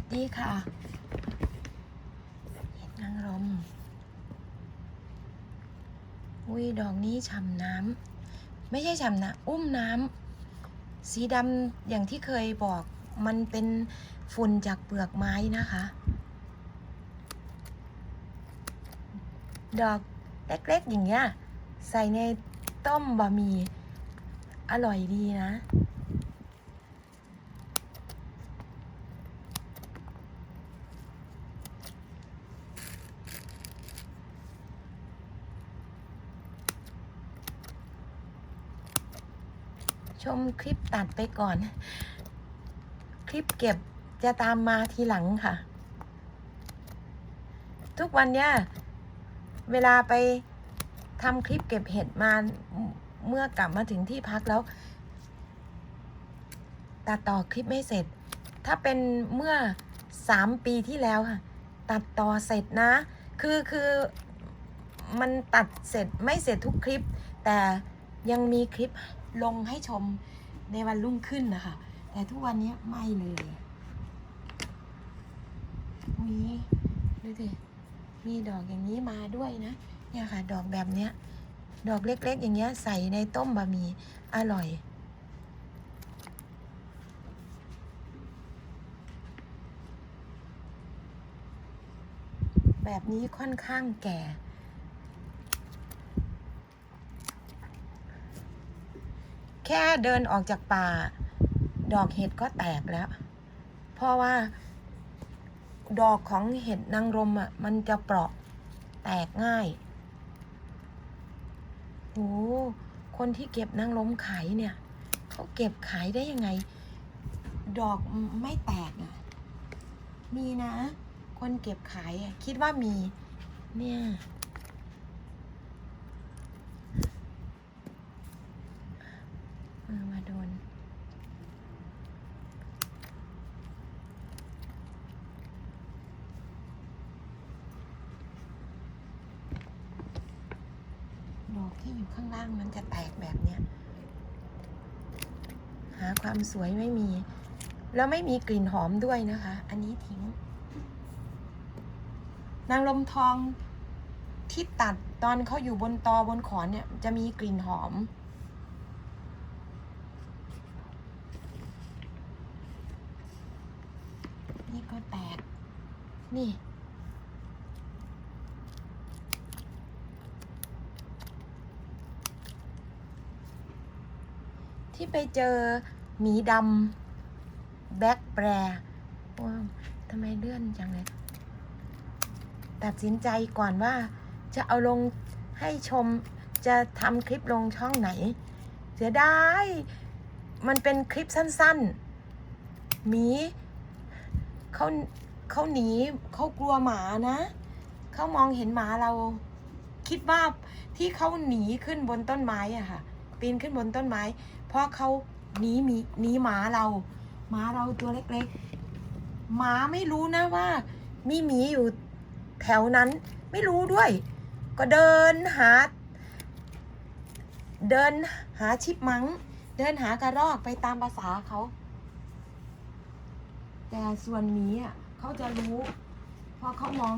สดีค่ะเห็ดนางรมอุ้ยดอกนี้ฉ่ำน้ำไม่ใช่ฉ่ำนะ อุ้มน้ำสีดำอย่างที่เคยบอกมันเป็นฝุ่นจากเปลือกไม้นะคะ ดอกเล็กๆอย่างเงี้ยใส่ในต้มบะหมี่อร่อยดีนะ มคลิปตัดไปก่อน คลิปเก็บจะตามมาทีหลังค่ะ ทุกวันเนี้ยเวลาไปทำคลิปเก็บเห็ดมาเมื่อกลับมาถึงที่พักแล้วตัดต่อคลิปไม่เสร็จ ถ้าเป็นเมื่อสามปีที่แล้วค่ะ ตัดต่อเสร็จนะ คือคือมันตัดเสร็จไม่เสร็จทุกคลิป แต่ยังมีคลิป ลงให้ชมในวันรุ่งขึ้นนะคะ แต่ทุกวันนี้ไม่เลยมีดูสิมีดอกอย่างนี้มาด้วยนะ เนี่ยค่ะ ดอกแบบเนี้ย ดอกเล็กๆ อย่างเงี้ยใส่ในต้มบะหมี่อร่อยแบบนี้ค่อนข้างแก่ ค่เดินออกจากป่า ดอกเห็ดก็แตกแล้ว เพราะว่า ดอกของเห็ดนางรมอะมันจะเปราะแตกง่ายโอ้คนที่เก็บนางรมขายเนี่ยเขาเก็บขายได้ยังไง ดอกไม่แตกอะ มีนะ คนเก็บขายคิดว่ามี เนี่ย เออมาโดน ดอกที่อยู่ ข้างล่างมันจะแตกแบบเนี้ย หาความสวยไม่มี แล้วไม่มีกลิ่นหอมด้วยนะคะ อันนี้ทิ้ง นางลมทองที่ตัดตอนเขาอยู่บนตอบนขอนเนี่ย จะมีกลิ่นหอม นี่ก็แตก นี่ ไปเจอหมีดำแบ็คแปรว่าทำไมเลื่อนจังเลยตัดสินใจก่อนว่าจะเอาลงให้ชมจะทำคลิปลงช่องไหน เสียดายมันเป็นคลิปสั้นๆหมีเขาเขาหนีเขากลัวหมานะ เขามองเห็นหมาเรา คิดว่าที่เขาหนีขึ้นบนต้นไม้อะค่ะ ปีนขึ้นบนต้นไม้ เพราะเขาหนีหมีหนีหมาเราหมาเราตัวเล็กๆหมาไม่รู้นะว่า มีหมีอยู่แถวนั้นไม่รู้ด้วย ก็เดินหา เดินหาชิปมังเดินหากระรอกไปตามภาษาเขา แต่ส่วนหมีอะเขาจะรู้พอเขามอง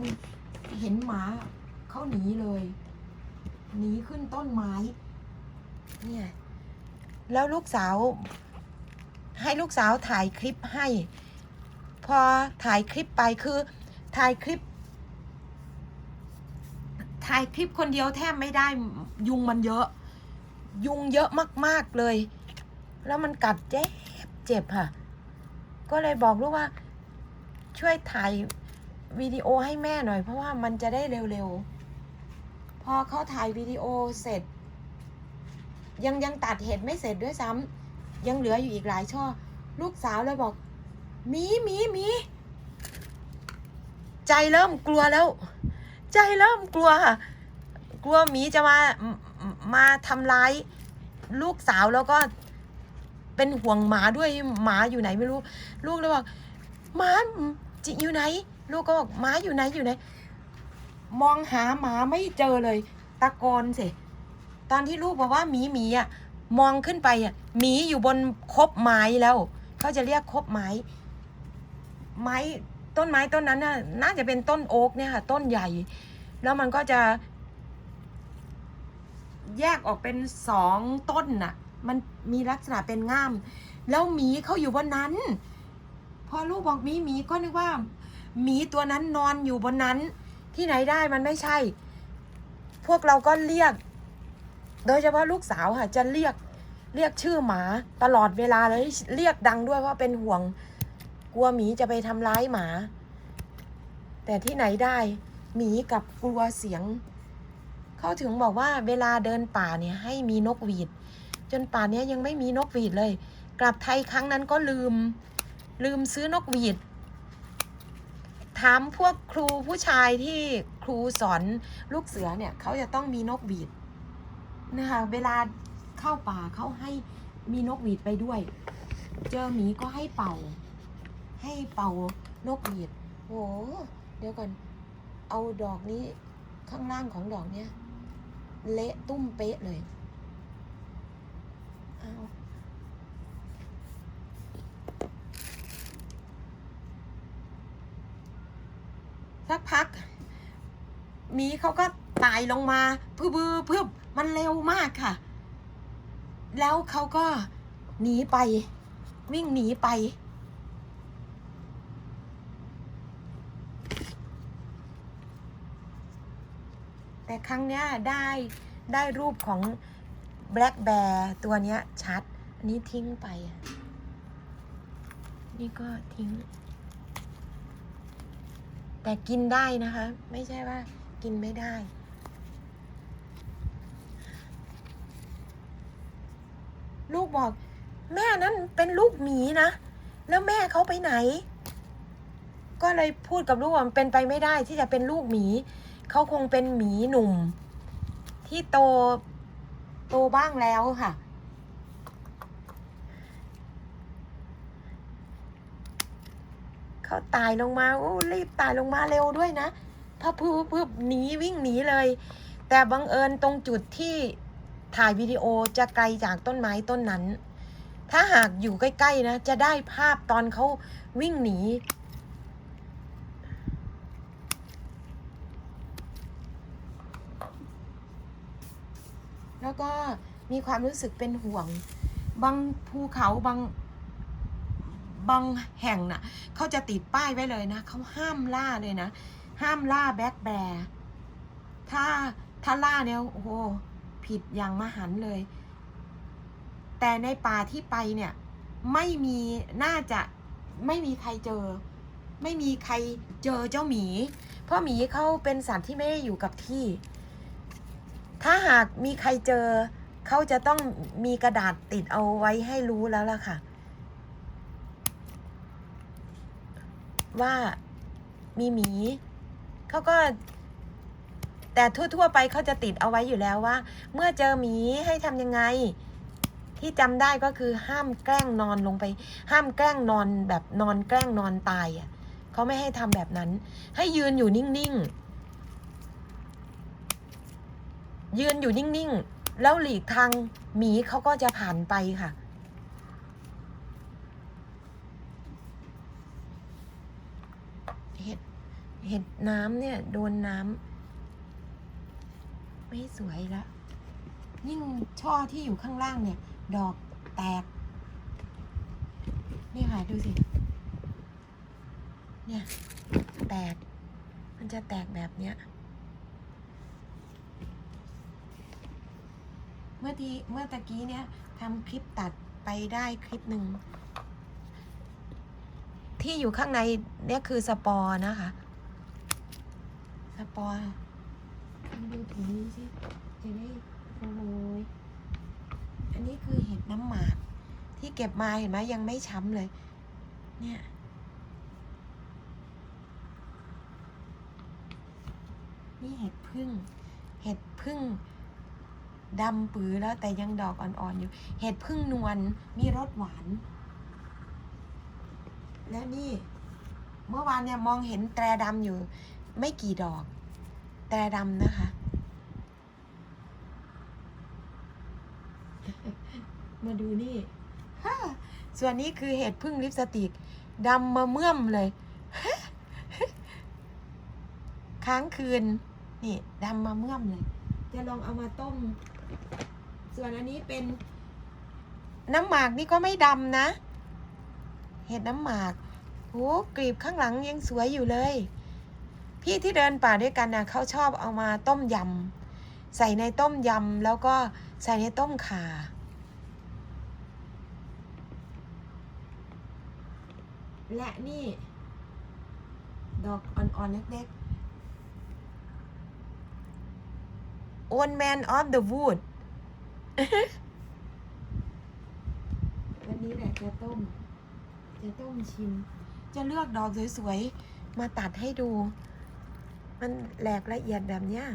เห็นหมาเขาหนีเลยหนีขึ้นต้นไม้ เนี่ยแล้วลูกสาว ให้ลูกสาวถ่ายคลิปให้ พอถ่ายคลิปไปคือถ่ายคลิป ถ่ายคลิปคนเดียวแทบไม่ได้ยุงมันเยอะ ยุงเยอะมาก ๆเลย แล้วมันกัดเจ็บเจ็บค่ะ ก็เลยบอกลูกว่า ช่วยถ่ายวิดีโอให้แม่หน่อย เพราะว่ามันจะได้เร็วๆ พอเขาถ่ายวิดีโอเสร็จ ยังยังตัดเห็ดไม่เสร็จด้วยซ้ำยังเหลืออยู่อีกหลายช่อ ลูกสาวเลยบอกมีมีมีใจเริ่มกลัวแล้ว ใจเริ่มกลัวค่ะกลัวหมีจะมามาทำร้ายลูกสาวแล้วก็เป็นห่วงหมาด้วยหมาอยู่ไหนไม่รู้ ลูกเลยบอกหมาจิอยู่ไหน ลูกก็บอกหมาอยู่ไหนอยู่ไหน มองหาหมาไม่เจอเลย ตะโกนสิ ตอนที่ลูกบอกว่าหมีหมีอะมองขึ้นไปอะหมีอยู่บนคบไม้แล้วเขาจะเรียกคบไม้ ไม้ต้นไม้ต้นนั้นน่ะน่าจะเป็นต้นโอ๊กเนี่ยค่ะ ต้นใหญ่ แล้วมันก็จะ แยกออกเป็นสองต้นน่ะ มันมีลักษณะเป็นง่าม แล้วหมีเขาอยู่บนนั้น พอลูกบอกหมีหมีก็นึกว่าหมีตัวนั้นนอนอยู่บนนั้น ที่ไหนได้มันไม่ใช่ พวกเราก็เรียก โดยเฉพาะลูกสาวค่ะ จะเรียกเรียกชื่อหมาตลอดเวลาเลยเรียกดังด้วยเพราะเป็นห่วง กลัวหมีจะไปทำร้ายหมา แต่ที่ไหนได้หมีกับกลัวเสียง เขาถึงบอกว่าเวลาเดินป่าเนี่ยให้มีนกหวีด จนป่านี้ยังไม่มีนกหวีดเลย กลับไทยครั้งนั้นก็ลืม ลืมซื้อนกหวีดถามพวกครูผู้ชายที่ครูสอนลูกเสือเนี่ยเขาจะต้องมีนกหวีด นะคะเวลาเข้าป่าเขาให้มีนกหวีดไปด้วย เจอหมีก็ให้เป่า ให้เป่านกหวีดโหเดี๋ยวก่อน เอาดอกนี้ข้างล่างของดอกเนี้ยเละตุ้มเป๊ะเลยเอาสักพักหมีเขาก็ ตายลงมาพืบือเพื่อมันเร็วมากค่ะ แล้วเขาก็หนีไป วิ่งหนีไป แต่ครั้งเนี้ยได้ได้รูปของ Black Bear ตัวเนี้ยชัด อันนี้ทิ้งไปอะนี่ก็ทิ้ง แต่กินได้นะคะ ไม่ใช่ว่ากินไม่ได้ ลูกบอก แม่นั้นเป็นลูกหมีนะ แล้วแม่เขาไปไหน ก็เลยพูดกับลูกว่าเป็นไปไม่ได้ที่จะเป็นลูกหมีเขาคงเป็นหมีหนุ่ม ที่โตโตบ้างแล้วค่ะ เขาตายลงมาโอ้รีบตายลงมาเร็วด้วยนะพะพืบพืบหนีวิ่งหนีเลย แต่บังเอิญตรงจุดที่ ถ่ายวิดีโอจะไกลจากต้นไม้ต้นนั้น ถ้าหากอยู่ใกล้ๆนะ จะได้ภาพตอนเขาวิ่งหนี แล้วก็มีความรู้สึกเป็นห่วง บางภูเขาบางบางแห่งน่ะเขาจะติดป้ายไว้เลยนะเขาห้ามล่าเลยนะ ห้ามล่าแบ็คแบร์ถ้าถ้าล่าเนี่ยโอ้โห ผิดอย่างมหันเลย แต่ในป่าที่ไปเนี่ย ไม่มีน่าจะไม่มีใครเจอ ไม่มีใครเจอเจ้าหมี เพราะหมีเขาเป็นสัตว์ที่ไม่ได้อยู่กับที่ ถ้าหากมีใครเจอเขาจะต้องมีกระดาษติดเอาไว้ให้รู้แล้วล่ะค่ะ ว่ามีหมีเขาก็ แต่ทั่วๆไปเขาจะติดเอาไว้อยู่แล้วว่า เมื่อเจอหมีให้ทำยังไง ที่จำได้ก็คือห้ามแกล้งนอนลงไป ห้ามแกล้งนอนแบบนอนแกล้งนอนตายอะเขาไม่ให้ทำแบบนั้น ให้ยืนอยู่นิ่งๆ ยืนอยู่นิ่งๆ แล้วหลีกทางหมีเขาก็จะผ่านไปค่ะเห็ดเห็ดน้ำเนี่ย โดนน้ำ ไม่สวยละยิ่งช่อที่อยู่ข้างล่างเนี่ย ดอกแตก นี่ค่ะดูสิ เนี่ย แตก มันจะแตกแบบเนี้ย เมื่อทีเมื่อตะกี้เนี่ยทำคลิปตัดไปได้คลิปหนึ่ง ที่อยู่ข้างในเนี่ยคือสปอร์นะคะ สปอร์ ดูถุงนี้สิจะได้โอ้ยอันนี้คือเห็ดน้ำหมาก ที่เก็บมาเห็นไหมยังไม่ช้ำเลย เนี่ยนี่เห็ดพึ่ง เห็ดพึ่งดำปื้อแล้วแต่ยังดอกอ่อนๆอยู่ เห็ดพึ่งนวลมีรสหวาน แล้วนี่ เมื่อวานเนี่ยมองเห็นแตรดำอยู่ ไม่กี่ดอก แตรดำนะคะ มาดูนี่ฮ่าส่วนนี้คือเห็ดพึ่งลิปสติกดำมาเมื่อมเลย ค้างคืน นี่ดำมาเมื่อมเลย จะลองเอามาต้ม ส่วนอันนี้เป็น น้ำหมากนี่ก็ไม่ดำนะ เห็ดน้ำหมากโอ้กลีบข้างหลังยังสวยอยู่เลย พี่ที่เดินป่าด้วยกันนะเขาชอบเอามาต้มยำใส่ในต้มยำแล้วก็ใส่ในต้มข่า และนี่ ดอกอ่อนๆเล็กๆ Old Man of the Wood วันนี้แหละจะต้ม จะต้มชิม จะเลือกดอกสวยๆ มาตัดให้ดู มันแหลกละเอียดแบบเนี้ย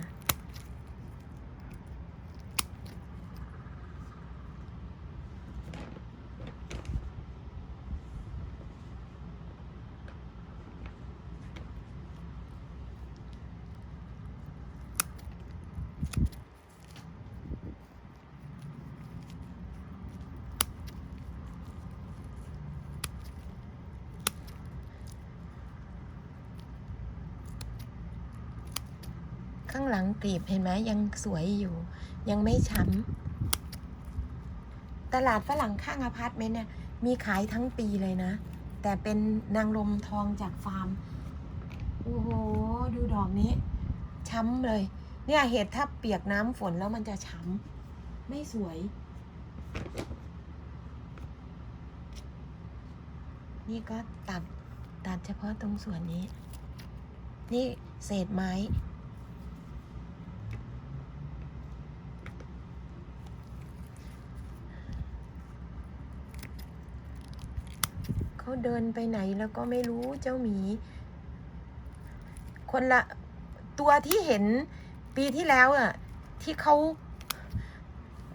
ข้างหลังกลีบเห็นไหมยังสวยอยู่ ยังไม่ช้ำตลาดฝรั่งข้างอพาร์ตเมนต์เนี่ยมีขายทั้งปีเลยนะ แต่เป็นนางลมทองจากฟาร์ม โอ้โห ดูดอกนี้ ช้ำเลย เนี่ยเห็ดถ้าเปียกน้ำฝนแล้วมันจะช้ำไม่สวย นี่ก็ตัดตัดเฉพาะตรงส่วนนี้ นี่เศษไม้ เขาเดินไปไหนแล้วก็ไม่รู้เจ้าหมี คนละตัวที่เห็นปีที่แล้วอะที่เขา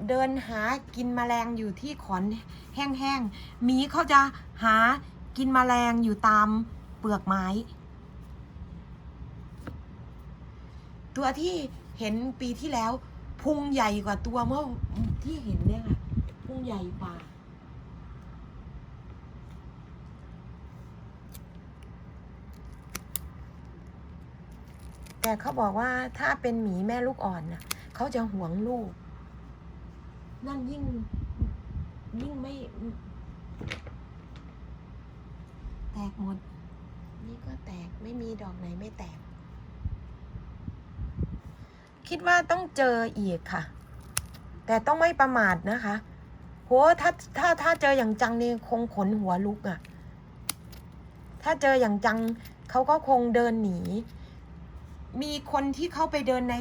เดินหากินแมลงอยู่ที่ขอนแห้งๆหมีเขาจะหากินแมลงอยู่ตามเปลือกไม้ ตัวที่เห็นปีที่แล้ว พุงใหญ่กว่าตัวเมื่อที่เห็นเนี่ยค่ะพุงใหญ่กว่า แต่เขาบอกว่าถ้าเป็นหมีแม่ลูกอ่อนน่ะเขาจะหวงลูก นั่นยิ่งยิ่งไม่แตกหมด นี่ก็แตกไม่มีดอกไหนไม่แตก คิดว่าต้องเจออีกค่ะ แต่ต้องไม่ประมาทนะคะโหถ้าถ้าถ้าเจออย่างจังนี่คงขนหัวลุกอะ่ะ ถ้าเจออย่างจังเขาก็คงเดินหนี มีคนที่เข้าไปเดินใน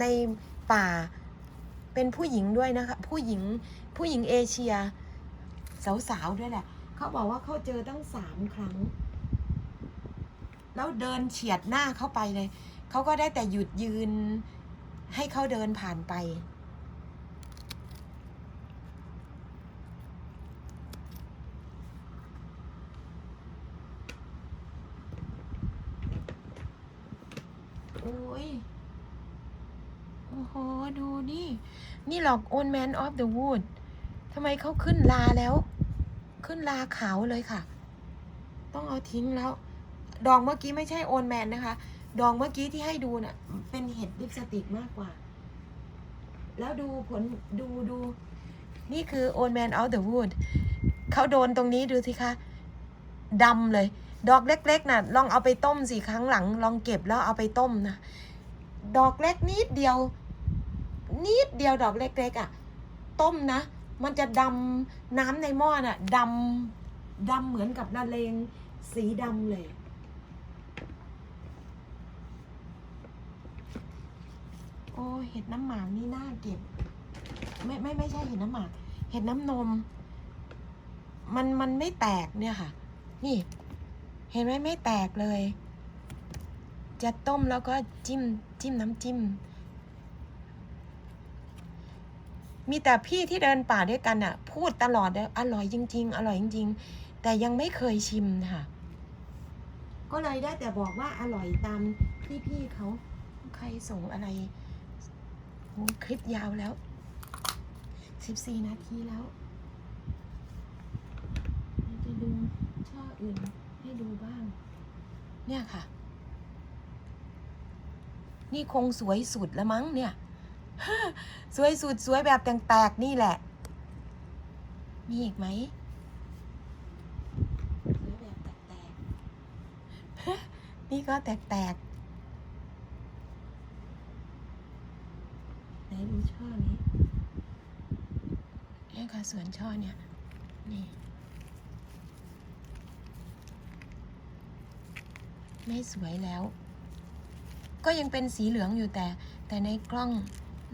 ในป่า เป็นผู้หญิงด้วยนะคะ ผู้หญิงผู้หญิงเอเชีย สาวๆด้วยแหละ เขาบอกว่าเขาเจอตั้งสามครั้ง แล้วเดินเฉียดหน้าเข้าไปเลย เขาก็ได้แต่หยุดยืนให้เขาเดินผ่านไป โอ้ย โอ้โห ดูนี่ นี่หรอก Old Man of the Wood ทำไมเขาขึ้นลาแล้ว ขึ้นลาขาวเลยค่ะ ต้องเอาทิ้งแล้ว ดอกเมื่อกี้ไม่ใช่ Old Man นะคะ ดอกเมื่อกี้ที่ให้ดูน่ะ เป็นเห็ดลิปสติกมากกว่า แล้วดูผลดูดู นี่คือ Old Man of the Wood เขาโดนตรงนี้ดูสิคะดำเลย ดอกเล็กๆน่ะ ลองเอาไปต้มสิครั้งหลัง ลองเก็บแล้วเอาไปต้มนะ ดอกเล็กนิดเดียว นิดเดียวดอกเล็กๆอะ ต้มนะ มันจะดำน้ำในหม้อน่ะดำดำเหมือนกับละเลงสีดำเลย โอ้เห็ดน้ำหมากนี่น่าเก็บ ไม่ไม่ไม่ใช่เห็ดน้ำหมาก เห็ดน้ำนม มันมันไม่แตกเนี่ยค่ะ นี่ เห็นไหมไม่แตกเลย จะต้มแล้วก็จิ้มจิ้มน้ำจิ้ม มีแต่พี่ที่เดินป่าด้วยกันอะ พูดตลอดเลยอร่อยจริง ๆ อร่อยจริง ๆ แต่ยังไม่เคยชิมค่ะ ก็เลยได้แต่บอกว่าอร่อยตามที่พี่เขาใครส่งอะไรโอ้คลิปยาวแล้ว14นาทีแล้วจะดูช่ออื่นให้ดูบ้าง เนี่ยค่ะ นี่คงสวยสุดล้วมั้งเนี่ย สวยสุดสวยแบบแตกๆนี่แหละ มีอีกไหมสวยแบบแตกๆนี่ก็แตกๆไหนดูช่อนี้นี่ค่ะสวนช่อเนี่ยนี่ไม่สวยแล้ว ก็ยังเป็นสีเหลืองอยู่แต่ แต่ในกล้อง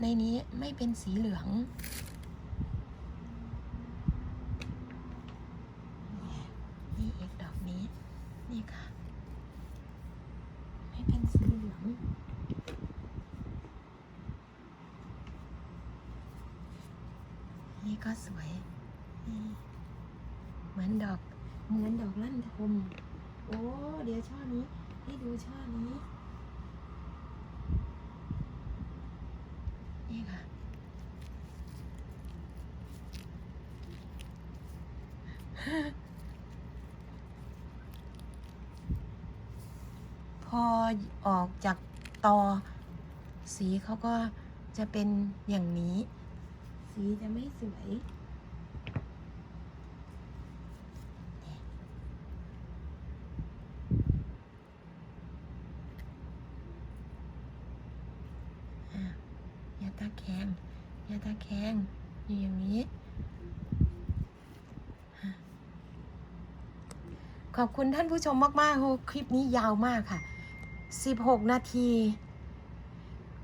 ในนี้ไม่เป็นสีเหลือง นี่อีกดอกนี้ นี่ค่ะ ไม่เป็นสีเหลือง นี่ก็สวย เหมือนดอก เหมือนดอกลั่นทม โอ้ เดี๋ยวช่อนี้ ให้ดูช่อนี้ค่ะ พอออกจากตอ สี เขาก็จะเป็นอย่างนี้ สีจะไม่สวยอย่าตาแข็งอย่าตาแข็งอยู่อย่างนี้ขอบคุณท่านผู้ชมมากๆโหคลิปนี้ยาวมากค่ะ 16 นาที